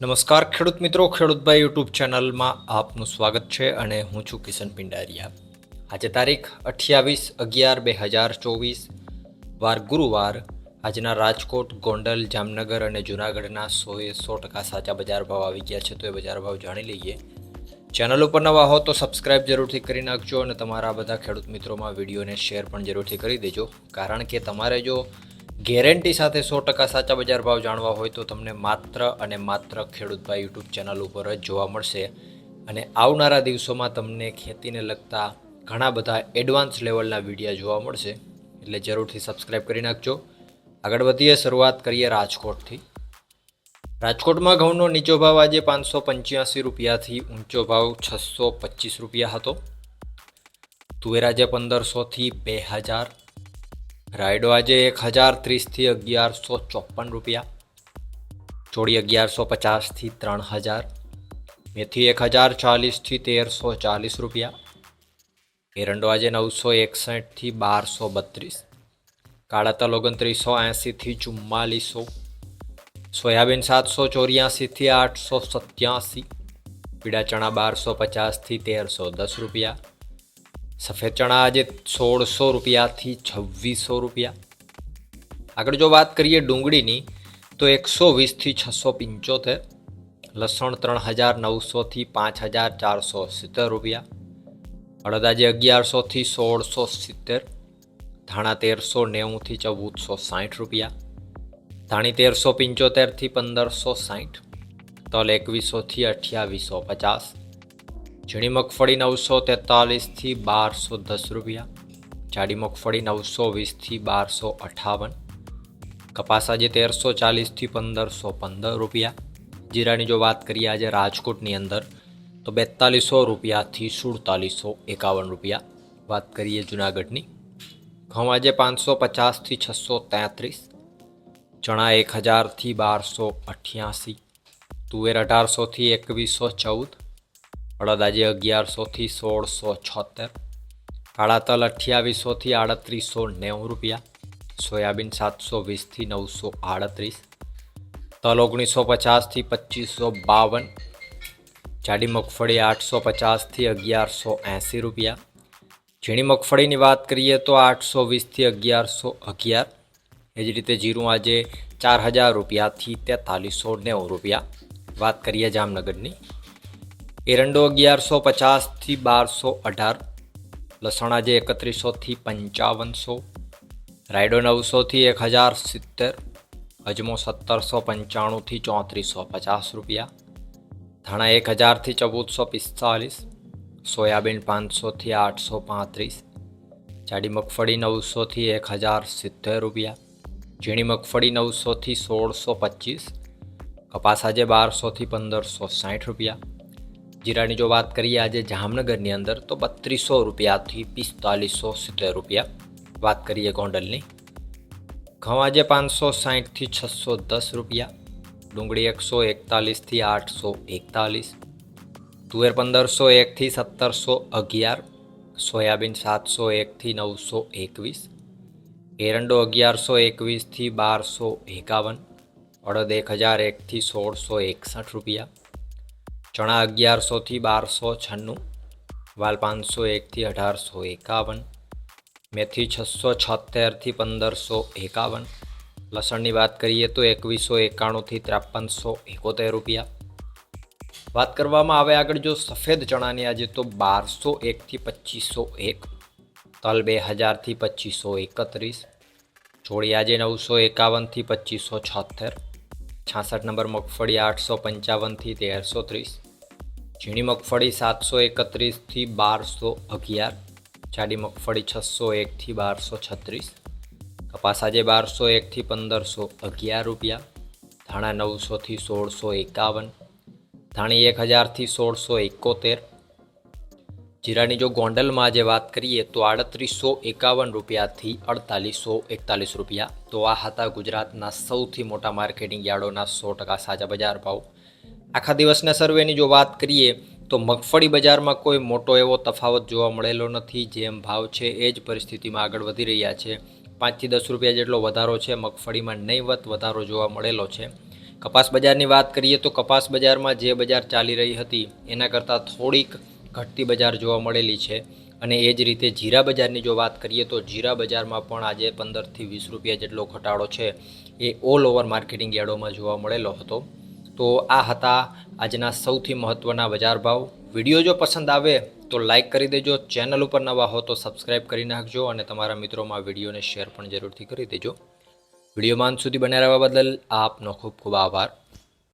નમસ્કાર, ખેડૂત મિત્રો ખેડૂતભાઈ યુટ્યુબ ચેનલમાં આપનું સ્વાગત છે અને હું છું કિશન પિંડારિયા. આજે તારીખ અઠ્યાવીસ અગિયાર બે હજાર ચોવીસ, વાર ગુરુવાર, આજના રાજકોટ, ગોંડલ, જામનગર અને જૂનાગઢના સોએ સો ટકા સાચા બજાર ભાવ આવી ગયા છે, તો એ બજાર ભાવ જાણી લઈએ. ચેનલ ઉપર નવા હો તો સબસ્ક્રાઇબ જરૂરથી કરી નાખજો અને તમારા બધા ખેડૂત મિત્રોમાં વિડીયોને શેર પણ જરૂરથી કરી દેજો. કારણ કે તમારે જો ગેરંટી સાથે સો ટકા સાચા બજાર ભાવ જાણવા હોય તો તમને માત્ર અને માત્ર ખેડૂતભાઈ યુટ્યુબ ચેનલ ઉપર જ જોવા મળશે. અને આવનારા દિવસોમાં તમને ખેતીને લગતા ઘણા બધા એડવાન્સ લેવલના વિડીયા જોવા મળશે. એટલે જરૂરથી સબસ્ક્રાઇબ કરી નાખજો. આગળ વધીએ, શરૂઆત કરીએ રાજકોટથી. રાજકોટમાં ઘઉંનો નીચો ભાવ આજે પાંચસો પંચ્યાસી રૂપિયાથી ઊંચો ભાવ છસો પચીસ રૂપિયા હતો. તુવેર આજે પંદરસોથી બે હજાર. રાયડો આજે એક હજાર ત્રીસથી અગિયારસો ચોપન રૂપિયા. ચોળી અગિયારસો પચાસથી ત્રણ હજાર. મેથી એક હજાર ચાલીસથી તેરસો ચાલીસ રૂપિયા. એરંડો આજે નવસો એકસઠથી બારસો બત્રીસ. કાળા તલ ઓગણત્રીસો એંસીથી ચુમ્માલીસો. સોયાબીન સાતસો ચોર્યાસીથી આઠસો સત્યાસી. પીળા ચણા બારસો પચાસથી તેરસો દસ રૂપિયા. સફેદ ચણા આજે સોળસો રૂપિયાથી છવ્વીસો રૂપિયા. આગળ જો વાત કરીએ ડુંગળીની, તો એકસો વીસથી છસો પંચોતેર, લસણ ત્રણ હજાર નવસોથી પાંચ હજાર ચારસો સિત્તેર રૂપિયા. અડદ આજે અગિયારસોથી સોળસો સિત્તેર, ધાણા તેરસો નેવુંથી ચૌદસો સાઠ રૂપિયા. ધાણી તેરસો પંચોતેરથી પંદરસો સાઠ, તલ એકવીસોથી અઠ્યાવીસો પચાસ ઝીણી મગફળી નવસો તેતાલીસથી બારસો દસ રૂપિયા. જાડી મગફળી નવસો વીસથી બારસો અઠાવન. કપાસ આજે તેરસો ચાલીસથી પંદરસો પંદર રૂપિયા. જીરાની જો વાત કરીએ આજે રાજકોટની અંદર, તો બેતાલીસો રૂપિયાથી સુડતાલીસો એકાવન રૂપિયા. વાત કરીએ જુનાગઢની, ઘઉં આજે પાંચસો પચાસથી છસો તેત્રીસ. ચણા એક હજારથી બારસો અઠ્યાસી. તુવેર અઢારસોથી એકવીસો ચૌદ. અડદ આજે અગિયારસોથી સોળસો છોતેર, કાળા તલ અઠ્યાવીસોથી આડત્રીસો નેવું રૂપિયા, સોયાબીન સાતસો વીસથી નવસો આડત્રીસ, તલ ઓગણીસો પચાસથી પચીસો બાવન, જાડી મગફળી આઠસો પચાસથી અગિયારસો એંસી રૂપિયા. ઝીણી મગફળીની વાત કરીએ તો આઠસો વીસથી અગિયારસો અગિયાર. એ જ રીતે જીરું આજે ચાર હજાર રૂપિયાથી તેતાલીસો નેવું રૂપિયા. વાત કરીએ જામનગરની. એરંડો અગિયારસો પચાસથી બારસો અઢાર લસણ આજે એકત્રીસોથી પંચાવનસો, રાયડો નવસોથી એક હજાર સિત્તેર, અજમો સત્તરસો પંચાણુંથી ચોત્રીસો પચાસ રૂપિયા, ધાણા એક હજારથી ચૌદસો પિસ્તાલીસ, સોયાબીન પાંચસોથી આઠસો પાંત્રીસ, જાડી મગફળી નવસોથી એક હજાર સિત્તેર રૂપિયા, ઝીણી મગફળી નવસોથી સોળસો પચીસ, કપાસ આજે બારસોથી પંદરસો સાઠ રૂપિયા જીરાની જો વાત કરીએ આજે જામનગરની અંદર, તો બત્રીસો રૂપિયાથી પિસ્તાલીસો સિત્તેર રૂપિયા વાત કરીએ ગોંડલની. ઘઉં આજે પાંચસો સાહીઠથી છસો દસ રૂપિયા, ડુંગળી એકસો એકતાલીસથી આઠસો એકતાલીસ, તુવેર પંદરસો એકથી સત્તરસો અગિયાર, સોયાબીન સાતસો એકથી નવસો એકવીસ, એરંડો અગિયારસો એકવીસથી બારસો એકાવન, અડદ એક હજાર એકથી સોળસો એકસઠ રૂપિયા ચણા અગિયારસોથી બારસો છન્નું, વાલ પાંચસો એકથી અઢારસો એકાવન, મેથી છસો છોતેરથી પંદરસો એકાવન, લસણની વાત કરીએ તો એકવીસો એકાણુંથી ત્રેપનસો એકોતેર રૂપિયા. વાત કરવામાં આવે આગળ જો સફેદ ચણાની આજે તો બારસો એકથી પચીસો એક, તલ બે હજારથી પચીસો એકત્રીસ, ચોળી આજે નવસો એકાવનથી પચીસો છોતેર, છાસઠ નંબર મગફળી આઠસો પંચાવનથી તેરસો ત્રીસ ઝીણી મગફળી સાતસો એકત્રીસથી બારસો અગિયાર, જાડી મગફળી છસો એકથી બારસો છત્રીસ, કપાસ આજે બારસો એકથી પંદરસો અગિયાર રૂપિયા, ધાણા નવસોથી સોળસો એકાવન, ધાણી એક હજારથી સોળસો એકોતેર. જીરાની જો ગોંડલમાં આજે વાત કરીએ તો આડત્રીસો એકાવન રૂપિયાથી અડતાલીસો એકતાલીસ રૂપિયા. તો આ હતા ગુજરાતના સૌથી મોટા માર્કેટિંગ યાર્ડોના સો ટકા સાજા બજાર ભાવ. આખા દિવસના સર્વેની જો વાત કરીએ, તો મગફળી બજારમાં કોઈ મોટો એવો તફાવત જોવા મળેલો નથી, જેમ ભાવ છે એ જ પરિસ્થિતિમાં આગળ વધી રહ્યા છે. પાંચથી દસ રૂપિયા જેટલો વધારો છે, મગફળીમાં નહીવત વધારો જોવા મળેલો છે. કપાસ બજારની વાત કરીએ, તો કપાસ બજારમાં જે બજાર ચાલી રહી હતી, એના કરતાં થોડીક ઘટતી બજાર જોવા મળેલી છે. અને એ જ રીતે જીરા બજારની જો વાત કરીએ, તો જીરા બજારમાં પણ આજે પંદરથી વીસ રૂપિયા જેટલો ઘટાડો છે, એ ઓલ ઓવર માર્કેટિંગ યાર્ડોમાં જોવા મળેલો હતો. તો આ હતા આજના સૌથી મહત્ત્વના બજાર ભાવ. વીડિયો જો પસંદ આવે તો લાઇક કરી દેજો. ચેનલ ઉપર નવા હો તો સબસ્ક્રાઈબ કરી નાખજો અને તમારા મિત્રોમાં વિડીયોને શેર પણ જરૂરથી કરી દેજો. વિડીયોમાં અંત સુધી બન્યા રહેવા બદલ આપનો ખૂબ ખૂબ આભાર.